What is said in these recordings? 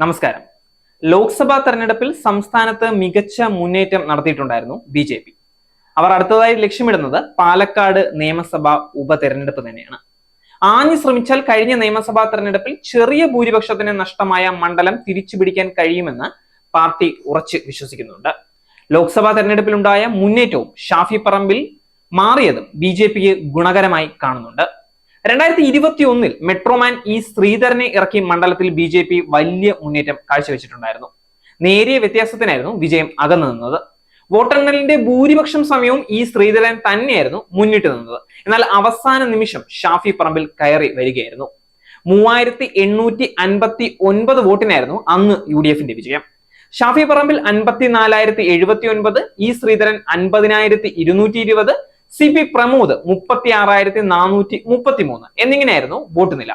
നമസ്കാരം. ലോക്സഭാ തെരഞ്ഞെടുപ്പിൽ സംസ്ഥാനത്ത് മികച്ച മുന്നേറ്റം നടത്തിയിട്ടുണ്ടായിരുന്നു ബി ജെ പി. അവർ അടുത്തതായി ലക്ഷ്യമിടുന്നത് പാലക്കാട് നിയമസഭാ ഉപതെരഞ്ഞെടുപ്പ് തന്നെയാണ്. ആഞ്ഞു ശ്രമിച്ചാൽ കഴിഞ്ഞ നിയമസഭാ തെരഞ്ഞെടുപ്പിൽ ചെറിയ ഭൂരിപക്ഷത്തിന് നഷ്ടമായ മണ്ഡലം തിരിച്ചു പിടിക്കാൻ കഴിയുമെന്ന് പാർട്ടി ഉറച്ച് വിശ്വസിക്കുന്നുണ്ട്. ലോക്സഭാ തെരഞ്ഞെടുപ്പിലുണ്ടായ മുന്നേറ്റവും ഷാഫി പറമ്പിൽ മാറിയതും ബി ഗുണകരമായി കാണുന്നുണ്ട്. രണ്ടായിരത്തി ഇരുപത്തി ഒന്നിൽ മെട്രോമാൻ ഇ ശ്രീധരനെ ഇറക്കി മണ്ഡലത്തിൽ ബി ജെ പി വലിയ മുന്നേറ്റം കാഴ്ചവെച്ചിട്ടുണ്ടായിരുന്നു. നേരിയ വ്യത്യാസത്തിനായിരുന്നു വിജയം അകന്നു നിന്നത്. വോട്ടെണ്ണലിന്റെ ഭൂരിപക്ഷം സമയവും ഈ ശ്രീധരൻ തന്നെയായിരുന്നു മുന്നിട്ട് നിന്നത്. എന്നാൽ അവസാന നിമിഷം ഷാഫി പറമ്പിൽ കയറി വരികയായിരുന്നു. മൂവായിരത്തി എണ്ണൂറ്റി അൻപത്തി ഒൻപത് വോട്ടിനായിരുന്നു അന്ന് യു ഡി എഫിന്റെ വിജയം. ഷാഫി പറമ്പിൽ അൻപത്തി നാലായിരത്തി എഴുപത്തി ഒൻപത് ഇ ശ്രീധരൻ അൻപതിനായിരത്തി ഇരുന്നൂറ്റി ഇരുപത് സി പി പ്രമോദ് മുപ്പത്തി ആറായിരത്തി നാനൂറ്റി മുപ്പത്തി മൂന്ന് എന്നിങ്ങനെയായിരുന്നു വോട്ട് നില.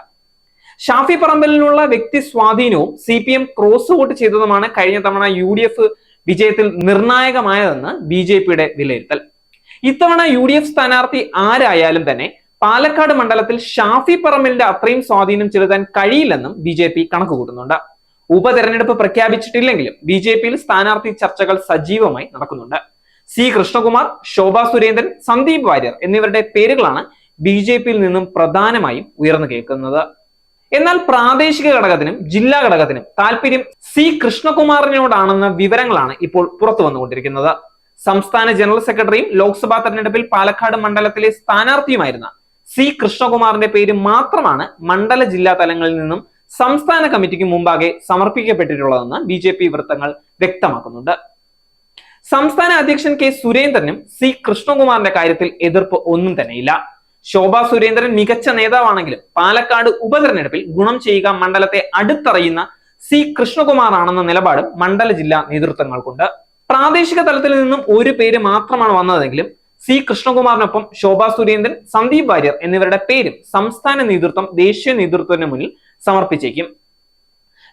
ഷാഫി പറമ്പലിനുള്ള വ്യക്തി സ്വാധീനവും C P M cross vote ചെയ്തതുമാണ് കഴിഞ്ഞ തവണ യു ഡി എഫ് വിജയത്തിൽ നിർണായകമായതെന്ന് ബി ജെ പിയുടെ വിലയിരുത്തൽ. ഇത്തവണ യു ഡി എഫ് സ്ഥാനാർത്ഥി ആരായാലും തന്നെ പാലക്കാട് മണ്ഡലത്തിൽ ഷാഫി പറമ്പലിന്റെ അത്രയും സ്വാധീനം ചെലുത്താൻ കഴിയില്ലെന്നും ബി ജെ പി കണക്കുകൂട്ടുന്നുണ്ട്. ഉപതെരഞ്ഞെടുപ്പ് പ്രഖ്യാപിച്ചിട്ടില്ലെങ്കിലും ബി ജെ പിയിൽ സ്ഥാനാർത്ഥി ചർച്ചകൾ സജീവമായി നടക്കുന്നുണ്ട്. സി കൃഷ്ണകുമാർ ശോഭ സുരേന്ദ്രൻ സന്ദീപ് വാര്യർ എന്നിവരുടെ പേരുകളാണ് ബി ജെ പിയിൽ നിന്നും പ്രധാനമായും ഉയർന്നു കേൾക്കുന്നത്. എന്നാൽ പ്രാദേശിക ഘടകത്തിനും ജില്ലാ ഘടകത്തിനും താല്പര്യം സി കൃഷ്ണകുമാറിനോടാണെന്ന വിവരങ്ങളാണ് ഇപ്പോൾ പുറത്തു വന്നുകൊണ്ടിരിക്കുന്നത്. സംസ്ഥാന ജനറൽ സെക്രട്ടറിയും ലോക്സഭാ തെരഞ്ഞെടുപ്പിൽ പാലക്കാട് മണ്ഡലത്തിലെ സ്ഥാനാർത്ഥിയുമായിരുന്ന സി കൃഷ്ണകുമാറിന്റെ പേര് മാത്രമാണ് മണ്ഡല ജില്ലാ തലങ്ങളിൽ നിന്നും സംസ്ഥാന കമ്മിറ്റിക്ക് മുമ്പാകെ സമർപ്പിക്കപ്പെട്ടിട്ടുള്ളതെന്ന് ബി വൃത്തങ്ങൾ വ്യക്തമാക്കുന്നുണ്ട്. സംസ്ഥാന അധ്യക്ഷൻ കെ സുരേന്ദ്രനും സി കൃഷ്ണകുമാറിന്റെ കാര്യത്തിൽ എതിർപ്പ് ഒന്നും തന്നെയില്ല ശോഭാ സുരേന്ദ്രൻ മികച്ച നേതാവാണെങ്കിലും പാലക്കാട് ഉപതെരഞ്ഞെടുപ്പിൽ ഗുണം ചെയ്യുക മണ്ഡലത്തെ അടുത്തറിയുന്ന സി കൃഷ്ണകുമാർ ആണെന്ന നിലപാടും മണ്ഡല ജില്ലാ നേതൃത്വങ്ങൾക്കുണ്ട്. പ്രാദേശിക തലത്തിൽ നിന്നും ഒരു പേര് മാത്രമാണ് വന്നതെങ്കിലും സി കൃഷ്ണകുമാറിനൊപ്പം ശോഭാ സുരേന്ദ്രൻ സന്ദീപ് വാര്യർ എന്നിവരുടെ പേരും സംസ്ഥാന നേതൃത്വം ദേശീയ നേതൃത്വത്തിന് മുന്നിൽ സമർപ്പിച്ചേക്കും.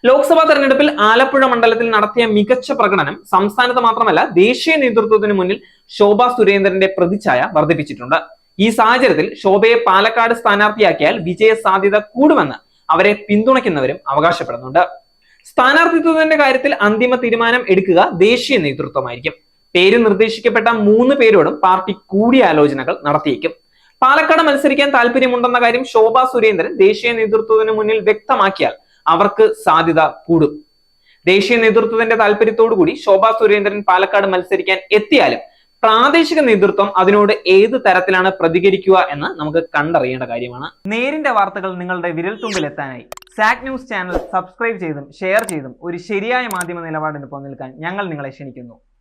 ലോക്സഭാ തെരഞ്ഞെടുപ്പിൽ ആലപ്പുഴ മണ്ഡലത്തിൽ നടത്തിയ മികച്ച പ്രകടനം സംസ്ഥാനത്ത് മാത്രമല്ല ദേശീയ നേതൃത്വത്തിന് മുന്നിൽ ശോഭ സുരേന്ദ്രന്റെ പ്രതിച്ഛായ വർദ്ധിപ്പിച്ചിട്ടുണ്ട്. ഈ സാഹചര്യത്തിൽ ശോഭയെ പാലക്കാട് സ്ഥാനാർത്ഥിയാക്കിയാൽ വിജയ സാധ്യത കൂടുമെന്ന് അവരെ പിന്തുണയ്ക്കുന്നവരും അവകാശപ്പെടുന്നുണ്ട്. സ്ഥാനാർത്ഥിത്വത്തിന്റെ കാര്യത്തിൽ അന്തിമ തീരുമാനം എടുക്കുക ദേശീയ നേതൃത്വമായിരിക്കും. പേര് നിർദ്ദേശിക്കപ്പെട്ട മൂന്ന് പേരോടും പാർട്ടി കൂടിയാലോചനകൾ നടത്തിയേക്കും. പാലക്കാട് മത്സരിക്കാൻ താല്പര്യമുണ്ടെന്ന കാര്യം ശോഭ സുരേന്ദ്രൻ ദേശീയ നേതൃത്വത്തിന് മുന്നിൽ വ്യക്തമാക്കിയാൽ അവർക്ക് സാധ്യത കൂടും. ദേശീയ നേതൃത്വത്തിന്റെ താല്പര്യത്തോടു കൂടി ശോഭാ സുരേന്ദ്രൻ പാലക്കാട് മത്സരിക്കാൻ എത്തിയാലും പ്രാദേശിക നേതൃത്വം അതിനോട് ഏത് തരത്തിലാണ് പ്രതികരിക്കുക എന്ന് നമുക്ക് കണ്ടറിയേണ്ട കാര്യമാണ്. നേരിന്റെ വാർത്തകൾ നിങ്ങളുടെ വിരൽത്തുമ്പിൽ എത്താനായി സാക് ന്യൂസ് ചാനൽ സബ്സ്ക്രൈബ് ചെയ്തും ഷെയർ ചെയ്തും ഒരു ശരിയായ മാധ്യമ നിലപാടിന് നിൽക്കാൻ ഞങ്ങൾ നിങ്ങളെ ക്ഷണിക്കുന്നു.